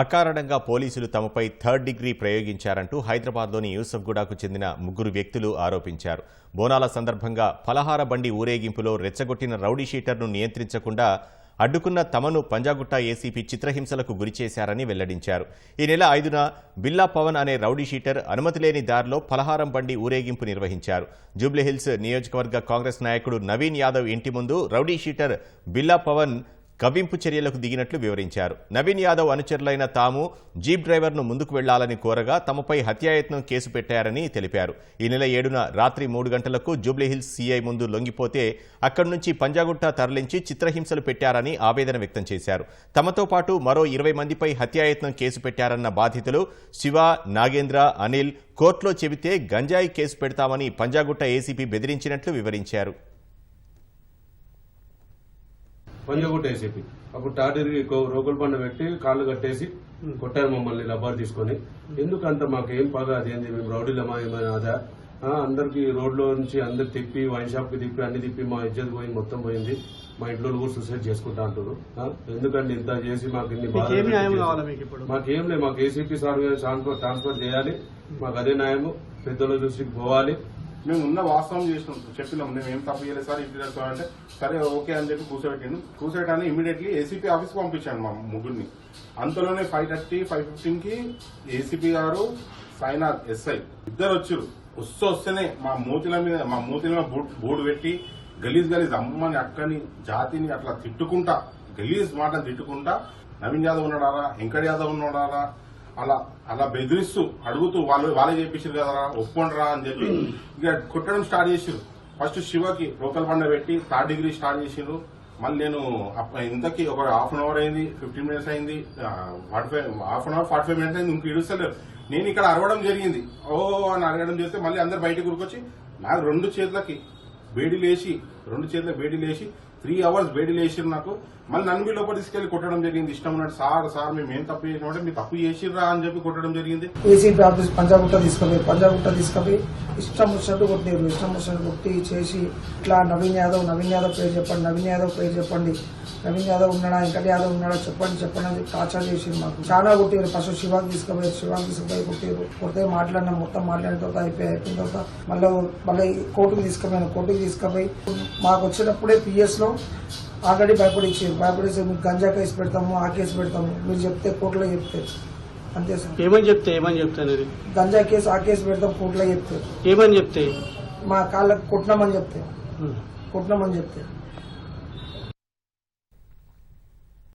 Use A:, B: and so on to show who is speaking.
A: అకారణంగా పోలీసులు తమపై థర్డ్ డిగ్రీ ప్రయోగించారంటూ హైదరాబాద్లోని యూసఫ్గూడకు చెందిన ముగ్గురు వ్యక్తులు ఆరోపించారు. బోనాల సందర్భంగా ఫలహార బండి ఊరేగింపులో రెచ్చగొట్టిన రౌడీ షీటర్ను నియంత్రించకుండా అడ్డుకున్న తమను పంజాగుట్ట ఏసీపీ చిత్రహింసలకు గురిచేశారని వెల్లడించారు. ఈ నెల ఐదున బిల్లా పవన్ అనే రౌడీ షీటర్ అనుమతి లేని దారిలో ఫలహారం బండి ఊరేగింపు నిర్వహించారు. జూబ్లీహిల్స్ నియోజకవర్గ కాంగ్రెస్ నాయకుడు నవీన్ యాదవ్ ఇంటి ముందు రౌడీ షీటర్ బిల్లా పవన్ కవ్వింపు చర్యలకు దిగినట్లు వివరించారు. నవీన్ యాదవ్ అనుచరులైన తాము జీప్ డ్రైవర్ను ముందుకు వెళ్ళాలని కోరగా తమపై హత్యాయత్నం కేసు పెట్టారని తెలిపారు. ఈ నెల ఏడున రాత్రి మూడు గంటలకు జూబ్లీహిల్స్ సీఐ ముందు లొంగిపోతే అక్కడి నుంచి పంజాగుట్ట తరలించి చిత్రహింసలు పెట్టారని ఆవేదన వ్యక్తం చేశారు. తమతో పాటు మరో ఇరవై మందిపై హత్యాయత్నం కేసు పెట్టారన్న బాధితులు శివ నాగేంద్ర అనిల్ కోర్టులో చెబితే గంజాయి కేసు పెడతామని పంజాగుట్ట ఏసీపీ బెదిరించినట్లు వివరించారు.
B: పంజగుట్ట ఏసీపీ అప్పుడు టాటరీ రోగుల పండు పెట్టి కాళ్ళు కట్టేసి కొట్టారు మమ్మల్ని రబ్బర్ తీసుకొని. ఎందుకంత మాకేం పగ అదేంది? మేము రౌడీలమా ఏమైనా అదా? అందరికి రోడ్లో నుంచి అందరు తిప్పి వైన్ షాప్కి తిప్పి అన్ని తిప్పి మా ఇజ్జత్ పోయింది మొత్తం పోయింది. మా ఇంట్లో కూడా సూసైడ్ చేసుకుంటా అంటారు ఎందుకంటే ఇంత చేసి మాకు ఇన్ని
C: మీకు న్యాయం
B: లేదు మాకు ఏసీపీ సార్ ట్రాన్స్ఫర్ ట్రాన్స్ఫర్ చేయాలి. మాకు అదే న్యాయము. పెద్దల దృష్టికి పోవాలి.
D: మేము ఉన్న వాస్తవం చేసినాం. చెప్పినాం. మేము ఏం తప్పు చేయలేదు సార్ ఇట్లా చేస్తాం అంటే సరే ఓకే అని చెప్పి కూర్చోబెట్టిండు కూర్చోబెట్టాను ఇమీడియట్లీ ఏసీపీ ఆఫీస్ పంపించాను మా ముగ్గురిని. అంతలోనే ఫైవ్ థర్టీ ఫైవ్ ఫిఫ్టీన్కి ఏసీపీ గారు సాయినాథ్ ఎస్ఐ ఇద్దరు వచ్చారు వస్తూ వస్తేనే మా మూతిల మీద మా మూతిల మీద బోర్డు పెట్టి గలీజ్ గలీజ్ అమ్మని అక్కని జాతిని అట్లా తిట్టుకుంటా గలీజ్ మాట తిట్టుకుంటా నవీన్ యాదవ్ ఉన్నాడారా వెంకట్ యాదవ్ ఉన్నాడారా అలా అలా బెదిరిస్తూ అడుగుతూ వాళ్ళు వాళ్ళే చేపించారు కదరా ఒప్పుకోండిరా అని చెప్పి ఇక కొట్టడం స్టార్ట్ చేసిరు ఫస్ట్ శివకి లోకల్ బండ పెట్టి థర్డ్ డిగ్రీ స్టార్ట్ చేసిరు మళ్ళీ నేను అప్ప- ఇంతకీ ఒక హాఫ్ అన్ అవర్ అయింది ఫిఫ్టీన్ మినిట్స్ అయింది forty five half an hour forty five minutes అయింది ఇంక ఇడుస్తలేరు. నేను ఇక్కడ అరవడం జరిగింది. ఓ అని అడగడం చేస్తే మళ్ళీ అందరు బయటకు ఉరికొచ్చి నాకు రెండు చేతులకి వేడి లేచి రెండు చేతుల వేడి లేచి త్రీ అవర్స్ వేడి లేచిరు నాకు. మళ్ళీ నన్ను మీ లోపల తీసుకెళ్ళి కొట్టడం జరిగింది. ఇష్టం ఉన్నాడు సార్ సార్ మేము ఏం తప్పు చేసినామంటే మీరు తప్పు చేసిర్రా అని చెప్పి కొట్టడం జరిగింది.
E: ఏసీపీ ఆఫీస్ పంజాగుట్ట తీసుకుపోయి పంజాగుట్ట తీసుకుపోయి ఇష్టం వచ్చినట్టు కొట్టారు. ఇష్టం వచ్చినట్టు కొట్టి చేసి ఇట్లా నవీన్ యాదవ్ నవీన్ యాదవ్ పేరు చెప్పండి నవీన్ యాదవ్ పేరు చెప్పండి. నవీన్ యాదవ్ ఉన్నాడా వెంకట యాదవ్ ఉన్నాడా చెప్పండి చెప్పండి అని టార్చర్ చేసింది మాకు. చాలా కొట్టారు ఫస్ట్ శివాకి తీసుకుపోయి శివాకి తీసుకుపోయి కొట్టారు కొడితే మాట్లాడినా మొత్తం మాట్లాడిన తర్వాత అయిపోయి అయిపోయిన తర్వాత మళ్ళీ మళ్ళీ కోర్టుకు తీసుకుపోయాను. కోర్టుకు తీసుకుపోయి మాకు వచ్చినప్పుడే పిఎస్లో ఆల్రెడీ భయపడి ఇచ్చారు భయపడేసి మీకు గంజా కేసు పెడతాము ఆ కేసు పెడతాము. మీరు చెప్తే కోర్టులో చెప్తే. అంతే సార్.
C: ఏమని చెప్తే ఏమని చెప్తే అనేది?
E: గంజా కేసు ఆ కేసు పెడతాం కోర్టులో చెప్తే.
C: ఏమని చెప్తే?
E: మా కాళ్ళకు కొట్టినామని చెప్తే. కొట్టినామని చెప్తే.